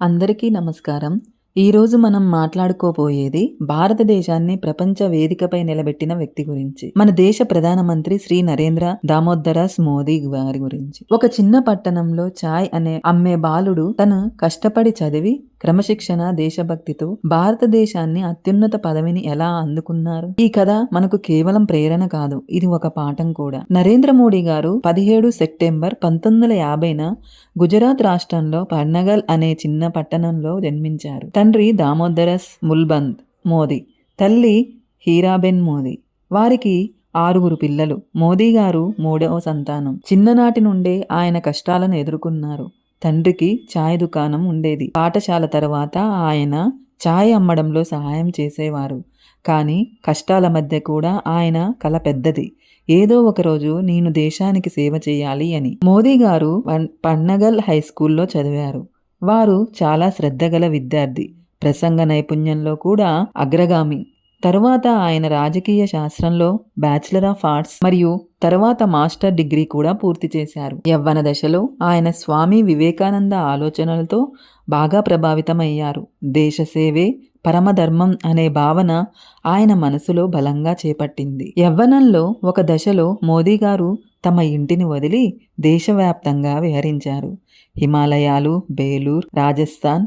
అందరికీ నమస్కారం. ఈరోజు మనం మాట్లాడుకోబోయేది భారతదేశాన్ని ప్రపంచ వేదికపై నిలబెట్టిన వ్యక్తి గురించి. మన దేశ ప్రధానమంత్రి శ్రీ నరేంద్ర దామోదరస్ మోదీ గారి గురించి. ఒక చిన్న పట్టణంలో చాయ్ అనే అమ్మే బాలుడు తను కష్టపడి చదివి క్రమశిక్షణ దేశభక్తితో భారతదేశాన్ని అత్యున్నత పదవిని ఎలా అందుకున్నారు? ఈ కథ మనకు కేవలం ప్రేరణ కాదు ఇది ఒక పాఠం కూడా. నరేంద్ర మోడీ గారు పదిహేడు సెప్టెంబర్ పంతొమ్మిది వందల యాభైన గుజరాత్ రాష్ట్రంలో పర్నగల్ అనే చిన్న పట్టణంలో జన్మించారు. తండ్రి దామోదరస్ ముల్బంద్ మోదీ తల్లి హీరాబెన్ మోదీ. వారికి ఆరుగురు పిల్లలు. మోదీ గారు మూడవ సంతానం. చిన్ననాటి నుండే ఆయన కష్టాలను ఎదుర్కొన్నారు. తండ్రికి ఛాయ్ దుకాణం ఉండేది. పాఠశాల తర్వాత ఆయన ఛాయ్ అమ్మడంలో సహాయం చేసేవారు. కానీ కష్టాల మధ్య కూడా ఆయన కల పెద్దది. ఏదో ఒకరోజు నేను దేశానికి సేవ చేయాలి అని. మోదీ గారు పన్నగల్ హై స్కూల్లో చదివారు. వారు చాలా శ్రద్ధగల విద్యార్థి. ప్రసంగ నైపుణ్యంలో కూడా అగ్రగామి. తరువాత ఆయన రాజకీయ శాస్త్రంలో బ్యాచిలర్ ఆఫ్ ఆర్ట్స్ మరియు తరువాత మాస్టర్ డిగ్రీ కూడా పూర్తి చేశారు. యవ్వన దశలో ఆయన స్వామి వివేకానంద ఆలోచనలతో బాగా ప్రభావితమయ్యారు. దేశ సేవే పరమధర్మం అనే భావన ఆయన మనసులో బలంగా చేపట్టింది. యవ్వనంలో ఒక దశలో మోదీ గారు తమ ఇంటిని వదిలి దేశవ్యాప్తంగా విహరించారు. హిమాలయాలు బేలూర్ రాజస్థాన్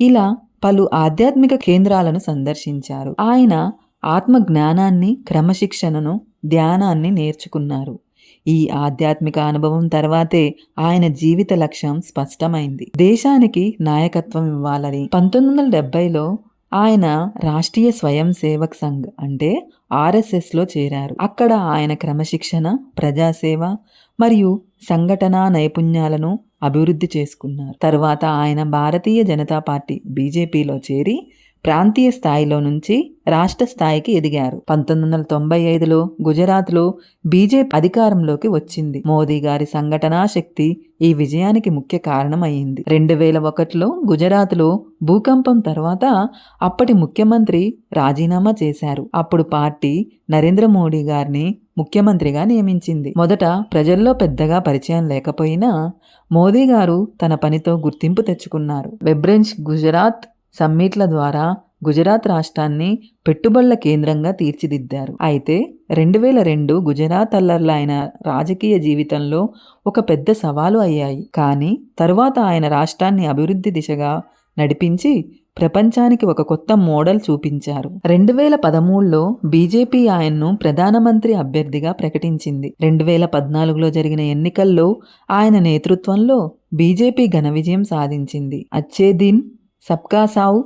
ఇలా పలు ఆధ్యాత్మిక కేంద్రాలను సందర్శించారు. ఆయన ఆత్మ జ్ఞానాన్ని క్రమశిక్షణను ధ్యానాన్ని నేర్చుకున్నారు. ఈ ఆధ్యాత్మిక అనుభవం తర్వాతే ఆయన జీవిత లక్ష్యం స్పష్టమైంది. దేశానికి నాయకత్వం ఇవ్వాలని పంతొమ్మిది వందల డెబ్బైలో ఆయన రాష్ట్రీయ స్వయం సేవక్ సంఘ్ అంటే ఆర్ఎస్ఎస్లో చేరారు. అక్కడ ఆయన క్రమశిక్షణ ప్రజాసేవ మరియు సంఘటనా నైపుణ్యాలను అభివృద్ధి చేసుకున్నారు. తర్వాత ఆయన భారతీయ జనతా పార్టీ బీజేపీలో చేరి ప్రాంతీయ స్థాయిలో నుంచి రాష్ట్ర స్థాయికి ఎదిగారు. పంతొమ్మిది వందల తొంభై ఐదులో గుజరాత్లో బీజేపీ అధికారంలోకి వచ్చింది. మోదీ గారి సంఘటనా శక్తి ఈ విజయానికి ముఖ్య కారణం అయింది రెండు వేల ఒకటిలో గుజరాత్లో భూకంపం తర్వాత అప్పటి ముఖ్యమంత్రి రాజీనామా చేశారు. అప్పుడు పార్టీ నరేంద్ర మోడీ గారిని ముఖ్యమంత్రిగా నియమించింది. మొదట ప్రజల్లో పెద్దగా పరిచయం లేకపోయినా మోదీ గారు తన పనితో గుర్తింపు తెచ్చుకున్నారు. వెబ్రెంచ్ గుజరాత్ సమ్మిట్ల ద్వారా గుజరాత్ రాష్ట్రాన్ని పెట్టుబడుల కేంద్రంగా తీర్చిదిద్దారు. అయితే రెండు వేల రెండు గుజరాత్ అల్లర్ల ఆయన రాజకీయ జీవితంలో ఒక పెద్ద సవాలు అయ్యాయి. కానీ తరువాత ఆయన రాష్ట్రాన్ని అభివృద్ధి దిశగా నడిపించి ప్రపంచానికి ఒక కొత్త మోడల్ చూపించారు. రెండు వేల పదమూడులో బీజేపీ ఆయన్ను ప్రధానమంత్రి అభ్యర్థిగా ప్రకటించింది. రెండు వేల పద్నాలుగులో జరిగిన ఎన్నికల్లో ఆయన నేతృత్వంలో బీజేపీ ఘన విజయం సాధించింది. అచ్చే దిన్ సబ్కా సావ్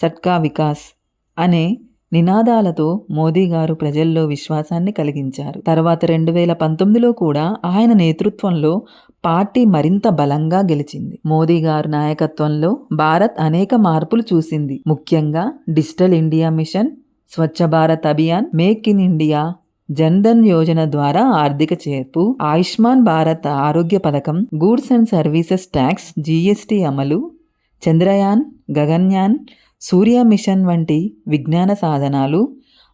సట్కా వికాస్ అనే నినాదాలతో మోదీ గారు ప్రజల్లో విశ్వాసాన్ని కలిగించారు. తర్వాత రెండు వేల పంతొమ్మిదిలో కూడా ఆయన నేతృత్వంలో పార్టీ మరింత బలంగా గెలిచింది. మోదీ గారు నాయకత్వంలో భారత్ అనేక మార్పులు చూసింది. ముఖ్యంగా digital India mission Swachh Bharat Abhiyan make in India Jan Dhan Yojana ద్వారా ఆర్థిక చేర్పు ఆయుష్మాన్ భారత్ ఆరోగ్య పథకం goods and services tax GST అమలు చంద్రయాన్ గగన్యాన్ సూర్య మిషన్ వంటి విజ్ఞాన సాధనాలు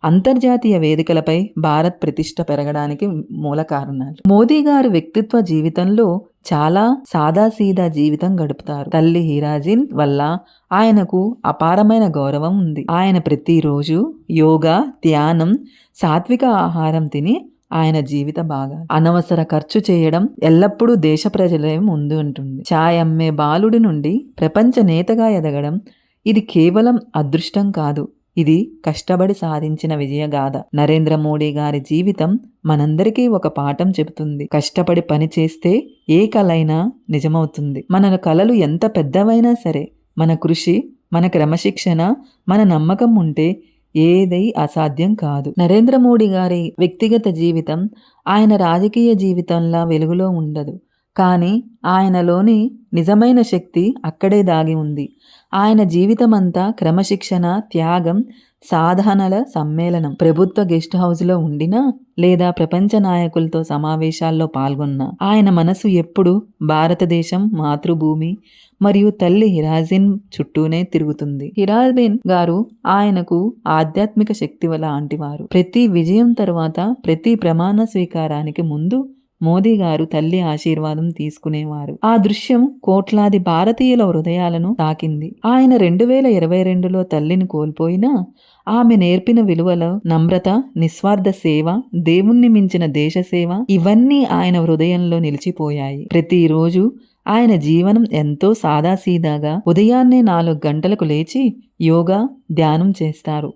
అంతర్జాతీయ వేదికలపై భారత్ ప్రతిష్ట పెరగడానికి మూల కారణాలు. మోదీ గారు వ్యక్తిత్వ జీవితంలో చాలా సాదాసీదా జీవితం గడుపుతారు. తల్లి హీరాజిన్ వల్ల ఆయనకు అపారమైన గౌరవం ఉంది. ఆయన ప్రతిరోజు యోగా ధ్యానం సాత్విక ఆహారం తిని ఆయన జీవిత భాగా అనవసర ఖర్చు చేయడం ఎల్లప్పుడూ దేశ ప్రజలే ముందు ఉంటుంది. ఛాయ్ అమ్మే బాలుడి నుండి ప్రపంచ నేతగా ఎదగడం ఇది కేవలం అదృష్టం కాదు. ఇది కష్టపడి సాధించిన విజయగాథ. నరేంద్ర మోడీ గారి జీవితం మనందరికీ ఒక పాఠం చెబుతుంది. కష్టపడి పని చేస్తే ఏ కలైనా నిజమవుతుంది. మన కలలు ఎంత పెద్దవైనా సరే మన కృషి మన క్రమశిక్షణ మన నమ్మకం ఉంటే ఏదై అసాధ్యం కాదు. నరేంద్ర మోడీ గారి వ్యక్తిగత జీవితం ఆయన రాజకీయ జీవితంలా వెలుగులో ఉండదు. కానీ ఆయనలోని నిజమైన శక్తి అక్కడే దాగి ఉంది. ఆయన జీవితమంతా క్రమశిక్షణ త్యాగం సాధనల సమ్మేళనం ప్రభుత్వ గెస్ట్ హౌస్లో ఉండినా లేదా ప్రపంచ నాయకులతో సమావేశాల్లో పాల్గొన్నా ఆయన మనసు ఎప్పుడు భారతదేశం మాతృభూమి మరియు తల్లి హిరాజిన్ చుట్టూనే తిరుగుతుంది. హిరాజిన్ గారు ఆయనకు ఆధ్యాత్మిక శక్తి లాంటివారు ప్రతి విజయం తర్వాత ప్రతి ప్రమాణ స్వీకారానికి ముందు మోదీ గారు తల్లి ఆశీర్వాదం తీసుకునేవారు. ఆ దృశ్యం కోట్లాది భారతీయుల హృదయాలను తాకింది. ఆయన రెండు వేల ఇరవై రెండులో తల్లిని కోల్పోయినా ఆమె నేర్పిన విలువల నమ్రత నిస్వార్థ సేవ దేవుణ్ణి మించిన దేశ సేవ ఇవన్నీ ఆయన హృదయంలో నిలిచిపోయాయి. ప్రతిరోజు ఆయన జీవనం ఎంతో సాదాసీదాగా ఉదయాన్నే నాలుగు గంటలకు లేచి యోగా ధ్యానం చేస్తారు.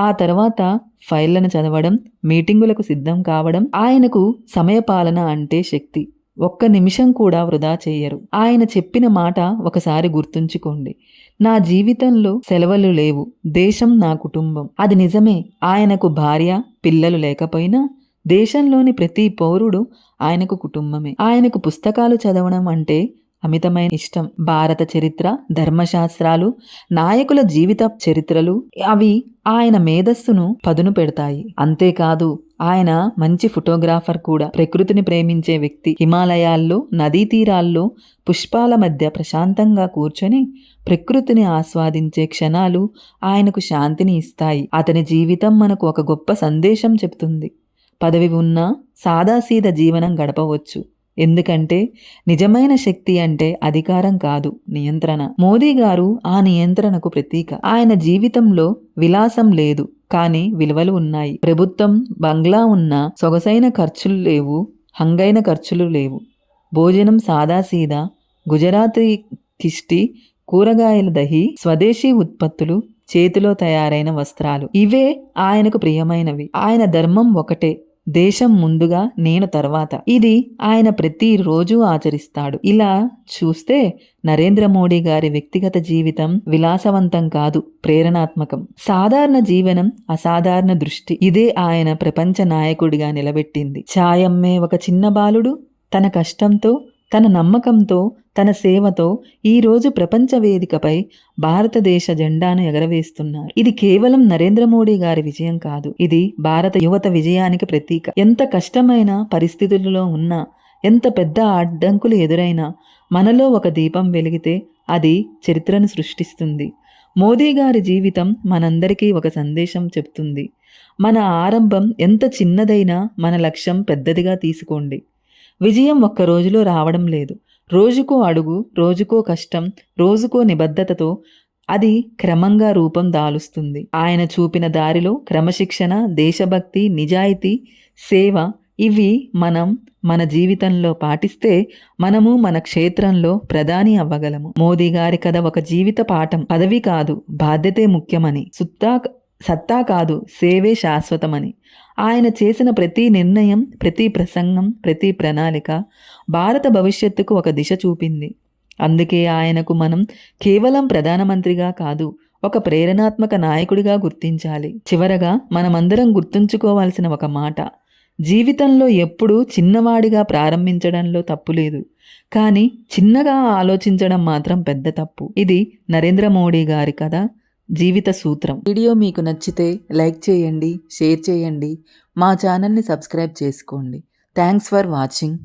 ఆ తర్వాత ఫైళ్ళను చదవడం మీటింగులకు సిద్ధం కావడం ఆయనకు సమయపాలన అంటే శక్తి. ఒక్క నిమిషం కూడా వృధా చెయ్యరు ఆయన చెప్పిన మాట ఒకసారి గుర్తుంచుకోండి. నా జీవితంలో సెలవులు లేవు. దేశం నా కుటుంబం. అది నిజమే. ఆయనకు భార్య పిల్లలు లేకపోయినా దేశంలోని ప్రతి పౌరుడు ఆయనకు కుటుంబమే. ఆయనకు పుస్తకాలు చదవడం అంటే అమితమైన ఇష్టం. భారత చరిత్ర ధర్మశాస్త్రాలు నాయకుల జీవిత చరిత్రలు అవి ఆయన మేధస్సును పదును పెడతాయి. అంతేకాదు ఆయన మంచి ఫోటోగ్రాఫర్ కూడా. ప్రకృతిని ప్రేమించే వ్యక్తి. హిమాలయాల్లో నదీ తీరాల్లో పుష్పాల మధ్య ప్రశాంతంగా కూర్చొని ప్రకృతిని ఆస్వాదించే క్షణాలు ఆయనకు శాంతిని ఇస్తాయి. అతని జీవితం మనకు ఒక గొప్ప సందేశం చెప్తుంది పదవి ఉన్నా సాదాసీద జీవనం గడపవచ్చు. ఎందుకంటే నిజమైన శక్తి అంటే అధికారం కాదు నియంత్రణ. మోదీ గారు ఆ నియంత్రణకు ప్రతీక. ఆయన జీవితంలో విలాసం లేదు కానీ విలువలు ఉన్నాయి. ప్రభుత్వం బంగ్లా ఉన్న సొగసైన ఖర్చులు లేవు హంగైన ఖర్చులు లేవు. భోజనం సాదాసీదా గుజరాతీ కిష్టి కూరగాయల దహి స్వదేశీ ఉత్పత్తులు చేతిలో తయారైన వస్త్రాలు. ఇవే ఆయనకు ప్రియమైనవి. ఆయన ధర్మం ఒకటే దేశం ముందుగా నేను తర్వాత. ఇది ఆయన ప్రతిరోజు ఆచరిస్తాడు. ఇలా చూస్తే నరేంద్ర మోడీ గారి వ్యక్తిగత జీవితం విలాసవంతం కాదు ప్రేరణాత్మకం. సాధారణ జీవనం అసాధారణ దృష్టి. ఇదే ఆయన ప్రపంచ నాయకుడిగా నిలబెట్టింది. ఛాయమ్మే ఒక చిన్న బాలుడు తన కష్టంతో తన నమ్మకంతో తన సేవతో ఈరోజు ప్రపంచ వేదికపై భారతదేశ జెండాను ఎగరవేస్తున్నారు. ఇది కేవలం నరేంద్ర మోడీ గారి విజయం కాదు. ఇది భారత యువత విజయానికి ప్రతీక. ఎంత కష్టమైన పరిస్థితులలో ఉన్నా ఎంత పెద్ద అడ్డంకులు ఎదురైనా మనలో ఒక దీపం వెలిగితే అది చరిత్రను సృష్టిస్తుంది. మోదీ గారి జీవితం మనందరికీ ఒక సందేశం చెప్తుంది మన ఆరంభం ఎంత చిన్నదైనా మన లక్ష్యం పెద్దదిగా తీసుకోండి. విజయం ఒక్క రోజులో రావడం లేదు. రోజుకో అడుగు రోజుకో కష్టం రోజుకో నిబద్ధతతో అది క్రమంగా రూపం దాలుస్తుంది. ఆయన చూపిన దారిలో క్రమశిక్షణ దేశభక్తి నిజాయితీ సేవ ఇవి మనం మన జీవితంలో పాటిస్తే మనము మన క్షేత్రంలో ప్రధాని అవ్వగలము. మోదీ గారి కథ ఒక జీవిత పాఠం. పదవి కాదు బాధ్యతే ముఖ్యమని. సుత్తా సత్తా కాదు సేవే శాశ్వతమని. ఆయన చేసిన ప్రతి నిర్ణయం ప్రతి ప్రసంగం ప్రతి ప్రణాళిక భారత భవిష్యత్తుకు ఒక దిశ చూపింది. అందుకే ఆయనకు మనం కేవలం ప్రధానమంత్రిగా కాదు ఒక ప్రేరణాత్మక నాయకుడిగా గుర్తించాలి. చివరగా మనమందరం గుర్తుంచుకోవాల్సిన ఒక మాట జీవితంలో ఎప్పుడూ చిన్నవాడిగా ప్రారంభించడంలో తప్పు లేదు. కానీ చిన్నగా ఆలోచించడం మాత్రం పెద్ద తప్పు. ఇది నరేంద్ర మోడీ గారి కదా జీవిత సూత్రం. వీడియో మీకు నచ్చితే లైక్ చేయండి షేర్ చేయండి మా ఛానల్ని సబ్స్క్రైబ్ చేసుకోండి. Thanks for watching.